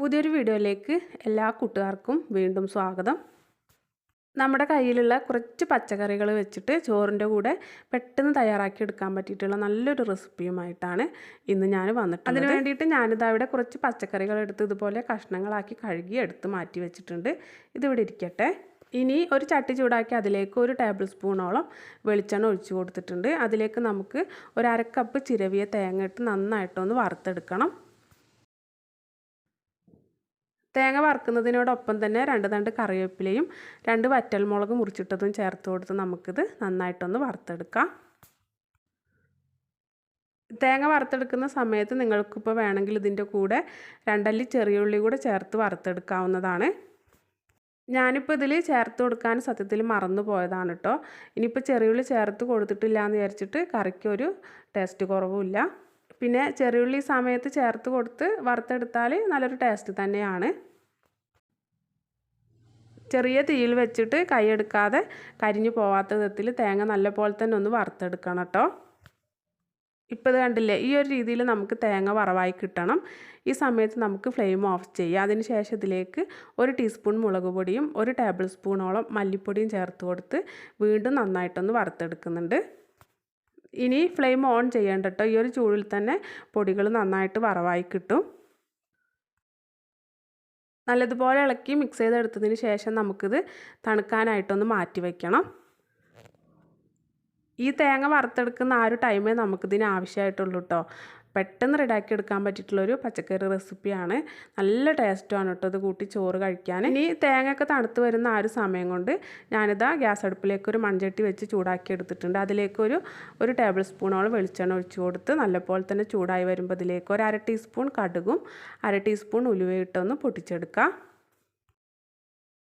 പുതിയൊരു വീഡിയോയിലേക്ക് എല്ലാ കൂട്ടുകാർക്കും വീണ്ടും സ്വാഗതം. നമ്മുടെ കയ്യിലുള്ള കുറച്ച് പച്ചക്കറികൾ വെച്ചിട്ട് ചോറിന്റെ കൂടെ പെട്ടെന്ന് തയ്യാറാക്കി എടുക്കാൻ പറ്റിയിട്ടുള്ള നല്ലൊരു റെസിപ്പിയുമായിട്ടാണ് ഇന്ന് ഞാൻ വന്നിട്ടുള്ളത്. അതിന് വേണ്ടിയിട്ട് ഞാനിത് അവിടെ കുറച്ച് പച്ചക്കറികൾ എടുത്ത് ഇതുപോലെ കഷ്ണങ്ങളാക്കി കഴുകി എടുത്ത് മാറ്റി വെച്ചിട്ടുണ്ട്. ഇതിവിടെ ഇരിക്കട്ടെ. ഇനി ഒരു ചട്ടി ചൂടാക്കി അതിലേക്ക് ഒരു ടേബിൾ സ്പൂണോളം വെളിച്ചെണ്ണ ഒഴിച്ചു കൊടുത്തിട്ടുണ്ട്. അതിലേക്ക് നമുക്ക് ഒരു അരക്കപ്പ് ചിരവിയ തേങ്ങ ഇട്ട് നന്നായിട്ടൊന്ന് വറുത്തെടുക്കണം. തേങ്ങ വറുക്കുന്നതിനോടൊപ്പം തന്നെ രണ്ട് തണ്ട് കറിവേപ്പിലയും രണ്ട് വറ്റൽമുളക് മുറിച്ചിട്ടതും ചേർത്ത് കൊടുത്ത് നമുക്കിത് നന്നായിട്ടൊന്ന് വറുത്തെടുക്കാം. തേങ്ങ വറുത്തെടുക്കുന്ന സമയത്ത് നിങ്ങൾക്കിപ്പോൾ വേണമെങ്കിൽ ഇതിന്റെ കൂടെ രണ്ടല്ലി ചെറിയ ഉള്ളി കൂടെ ചേർത്ത് വറുത്തെടുക്കാവുന്നതാണ്. ഞാനിപ്പോൾ ഇതിൽ ചേർത്ത് കൊടുക്കാൻ സത്യത്തിൽ മറന്നു പോയതാണ് കേട്ടോ. ഇനിയിപ്പോൾ ചെറിയുള്ളി ചേർത്ത് കൊടുത്തിട്ടില്ല എന്ന് വിചാരിച്ചിട്ട് കറിക്കൊരു ടേസ്റ്റ് കുറവുമില്ല. പിന്നെ ചെറിയുള്ളി സമയത്ത് ചേർത്ത് കൊടുത്ത് വറുത്തെടുത്താൽ നല്ലൊരു ടേസ്റ്റ് തന്നെയാണ്. ചെറിയ തീയിൽ വെച്ചിട്ട് കൈയെടുക്കാതെ കരിഞ്ഞു പോവാത്ത വിധത്തിൽ തേങ്ങ നല്ല പോലെ തന്നെ ഒന്ന് വറുത്തെടുക്കണം കേട്ടോ ഇപ്പോൾ ഇത് കണ്ടില്ലേ ഈ ഒരു രീതിയിൽ നമുക്ക് തേങ്ങ വറവായി കിട്ടണം. ഈ സമയത്ത് നമുക്ക് ഫ്ലെയിം ഓഫ് ചെയ്യാം. അതിന് ശേഷം ഇതിലേക്ക് ഒരു ടീസ്പൂൺ മുളക് പൊടിയും ഒരു ടേബിൾ സ്പൂണോളം മല്ലിപ്പൊടിയും ചേർത്ത് കൊടുത്ത് വീണ്ടും നന്നായിട്ടൊന്ന് വറുത്തെടുക്കുന്നുണ്ട്. ഇനി ഫ്ലെയിം ഓൺ ചെയ്യേണ്ട കേട്ടോ ഈ ഒരു ചൂടിൽ തന്നെ പൊടികൾ നന്നായിട്ട് വറവായി കിട്ടും. നല്ലതുപോലെ ഇളക്കി മിക്സ് ചെയ്തെടുത്തതിന് ശേഷം നമുക്കിത് തണുക്കാനായിട്ടൊന്ന് മാറ്റി വയ്ക്കണം ഈ തേങ്ങ വറുത്തെടുക്കുന്ന ആ ഒരു ടൈമേ നമുക്കിതിന് ആവശ്യമായിട്ടുള്ളൂ കേട്ടോ പെട്ടെന്ന് റെഡിയാക്കി എടുക്കാൻ പറ്റിയിട്ടുള്ളൊരു പച്ചക്കറി റെസിപ്പിയാണ്. നല്ല ടേസ്റ്റുമാണ് കേട്ടോ ഇത് കൂട്ടി ചോറ് കഴിക്കാൻ. ഇനി തേങ്ങയൊക്കെ തണുത്ത് വരുന്ന ആ ഒരു സമയം കൊണ്ട് ഞാനിതാ ഗ്യാസ് അടുപ്പിലേക്ക് ഒരു മൺചട്ടി വെച്ച് ചൂടാക്കി എടുത്തിട്ടുണ്ട്. അതിലേക്ക് ഒരു ഒരു ടേബിൾ സ്പൂണോളം വെളിച്ചെണ്ണ ഒഴിച്ചു കൊടുത്ത് നല്ലപോലെ തന്നെ ചൂടായി വരുമ്പോൾ അതിലേക്ക് ഒരു അര ടീസ്പൂൺ കടുകും അര ടീസ്പൂൺ ഉലുവയിട്ടൊന്ന് പൊട്ടിച്ചെടുക്കാം.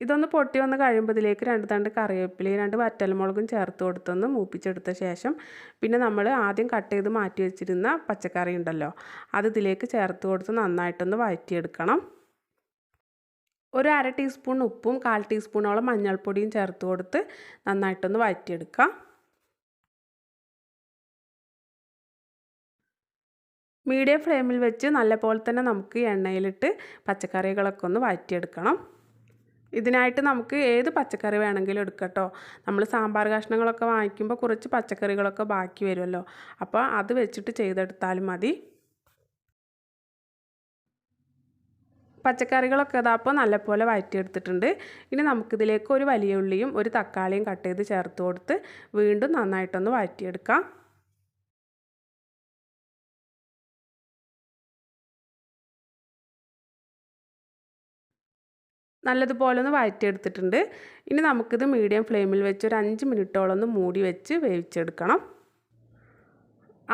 ഇതൊന്ന് പൊട്ടി വന്ന് കഴിയുമ്പോൾ ഇതിലേക്ക് രണ്ട് തണ്ട് കറിവേപ്പിലയും രണ്ട് വറ്റൽമുളകും ചേർത്ത് കൊടുത്തൊന്ന് മൂപ്പിച്ചെടുത്ത ശേഷം പിന്നെ നമ്മൾ ആദ്യം കട്ട് ചെയ്ത് മാറ്റി വെച്ചിരുന്ന പച്ചക്കറി ഉണ്ടല്ലോ അത് ഇതിലേക്ക് ചേർത്ത് കൊടുത്ത് നന്നായിട്ടൊന്ന് വഴറ്റിയെടുക്കണം. ഒരു അര ടീസ്പൂൺ ഉപ്പും കാൽ ടീസ്പൂണോളം മഞ്ഞൾപ്പൊടിയും ചേർത്ത് കൊടുത്ത് നന്നായിട്ടൊന്ന് വഴറ്റിയെടുക്കാം. മീഡിയം ഫ്ലെയിമിൽ വെച്ച് നല്ലപോലെ തന്നെ നമുക്ക് എണ്ണയിലിട്ട് പച്ചക്കറികളൊക്കെ ഒന്ന് വഴറ്റിയെടുക്കണം. ഇതിനായിട്ട് നമുക്ക് ഏത് പച്ചക്കറി വേണമെങ്കിലും എടുക്കട്ടോ നമ്മൾ സാമ്പാർ കഷ്ണങ്ങളൊക്കെ വാങ്ങിക്കുമ്പോൾ കുറച്ച് പച്ചക്കറികളൊക്കെ ബാക്കി വരുമല്ലോ. അപ്പോൾ അത് വെച്ചിട്ട് ചെയ്തെടുത്താലും മതി. പച്ചക്കറികളൊക്കെ ഇതാപ്പോൾ നല്ലപോലെ വഴറ്റിയെടുത്തിട്ടുണ്ട്. ഇനി നമുക്കിതിലേക്ക് ഒരു വലിയ ഉള്ളിയും ഒരു തക്കാളിയും കട്ട് ചെയ്ത് ചേർത്ത് കൊടുത്ത് വീണ്ടും നന്നായിട്ടൊന്ന് വഴറ്റിയെടുക്കാം. നല്ലതുപോലെ ഒന്ന് വഴറ്റിയെടുത്തിട്ടുണ്ട്. ഇനി നമുക്കിത് മീഡിയം ഫ്ലെയിമിൽ വെച്ച് ഒരു അഞ്ച് മിനിറ്റോളം ഒന്ന് മൂടി വെച്ച് വേവിച്ചെടുക്കണം.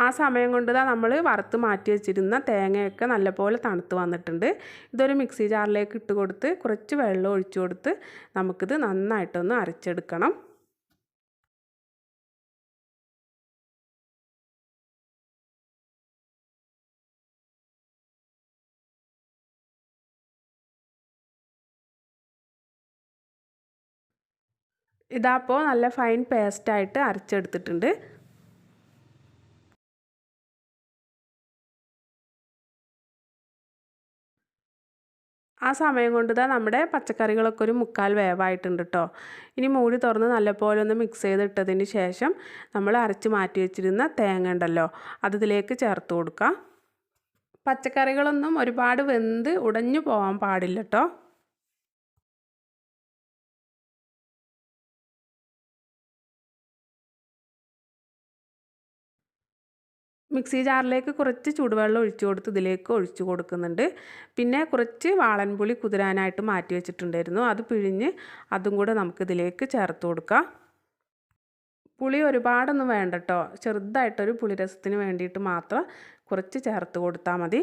ആ സമയം കൊണ്ട് തന്നെ നമ്മൾ വറുത്ത് മാറ്റി വെച്ചിരുന്ന തേങ്ങയൊക്കെ നല്ലപോലെ തണുത്ത് വന്നിട്ടുണ്ട്. ഇതൊരു മിക്സി ജാറിലേക്ക് ഇട്ട് കൊടുത്ത് കുറച്ച് വെള്ളം ഒഴിച്ചു കൊടുത്ത് നമുക്കിത് നന്നായിട്ടൊന്ന് അരച്ചെടുക്കണം. ഇതാപ്പോൾ നല്ല ഫൈൻ പേസ്റ്റായിട്ട് അരച്ചെടുത്തിട്ടുണ്ട്. ആ സമയം കൊണ്ട് തന്നെ നമ്മുടെ പച്ചക്കറികളൊക്കെ ഒരു മുക്കാൽ വേവായിട്ടുണ്ട് കേട്ടോ ഇനി മൂടി തുറന്ന് നല്ലപോലെ ഒന്ന് മിക്സ് ചെയ്തിട്ടതിന് ശേഷം നമ്മൾ അരച്ച് മാറ്റി വെച്ചിരുന്ന തേങ്ങ ഉണ്ടല്ലോ അത് ഇതിലേക്ക് ചേർത്ത് കൊടുക്കാം. പച്ചക്കറികളൊന്നും ഒരുപാട് വെന്ത് ഉടഞ്ഞു പോകാൻ പാടില്ല കേട്ടോ മിക്സി ജാറിലേക്ക് കുറച്ച് ചൂടുവെള്ളം ഒഴിച്ചു കൊടുത്ത് ഇതിലേക്ക് ഒഴിച്ചു കൊടുക്കുന്നുണ്ട്. പിന്നെ കുറച്ച് വാളൻപുളി കുതിരാനായിട്ട് മാറ്റി വെച്ചിട്ടുണ്ടായിരുന്നു. അത് പിഴിഞ്ഞ് അതും കൂടെ നമുക്ക് ഇതിലേക്ക് ചേർത്ത് കൊടുക്കാം. പുളി ഒരുപാടൊന്നും വേണ്ട കേട്ടോ ചെറുതായിട്ടൊരു പുളിരസത്തിന് വേണ്ടിയിട്ട് മാത്രം കുറച്ച് ചേർത്ത് കൊടുത്താൽ മതി.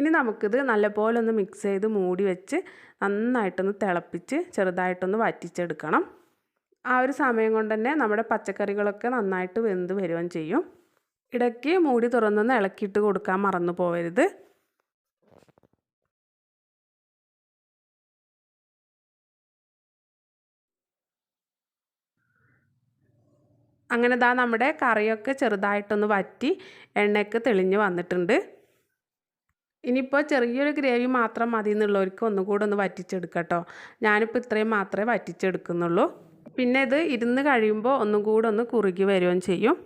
ഇനി നമുക്കിത് നല്ലപോലെ ഒന്ന് മിക്സ് ചെയ്ത് മൂടി വെച്ച് നന്നായിട്ടൊന്ന് തിളപ്പിച്ച് ചെറുതായിട്ടൊന്ന് വറ്റിച്ചെടുക്കണം. ആ ഒരു സമയം കൊണ്ട് തന്നെ നമ്മുടെ പച്ചക്കറികളൊക്കെ നന്നായിട്ട് വെന്ത് വരുകയും ചെയ്യും. ഇടയ്ക്ക് മൂടി തുറന്നൊന്ന് ഇളക്കിയിട്ട് കൊടുക്കാൻ മറന്നു പോകരുത് അങ്ങനെ ദാ നമ്മുടെ കറിയൊക്കെ ചെറുതായിട്ടൊന്ന് വറ്റി എണ്ണയൊക്കെ തെളിഞ്ഞ് വന്നിട്ടുണ്ട്. ഇനിയിപ്പോൾ ചെറിയൊരു ഗ്രേവി മാത്രം മതി എന്നുള്ളവർക്ക് ഒന്നുകൂടെ ഒന്ന് ഒന്ന് വറ്റിച്ചെടുക്കട്ടോ ഞാനിപ്പോൾ ഇത്രയും മാത്രമേ വറ്റിച്ചെടുക്കുന്നുള്ളൂ. പിന്നെ ഇത് ഇരുന്ന് കഴിയുമ്പോൾ ഒന്നും കൂടെ ഒന്ന് കുറുകി വരികയും ചെയ്യും.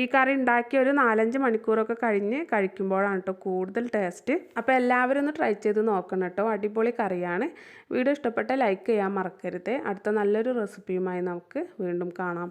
ഈ കറി ഉണ്ടാക്കി ഒരു നാലഞ്ച് മണിക്കൂറൊക്കെ കഴിഞ്ഞ് കഴിക്കുമ്പോഴാണ് കേട്ടോ കൂടുതൽ ടേസ്റ്റ്. അപ്പോൾ എല്ലാവരും ഒന്ന് ട്രൈ ചെയ്ത് നോക്കണം കേട്ടോ. അടിപൊളി കറിയാണ്. വീഡിയോ ഇഷ്ടപ്പെട്ട ലൈക്ക് ചെയ്യാൻ മറക്കരുത്. അടുത്ത നല്ലൊരു റെസിപ്പിയുമായി നമുക്ക് വീണ്ടും കാണാം.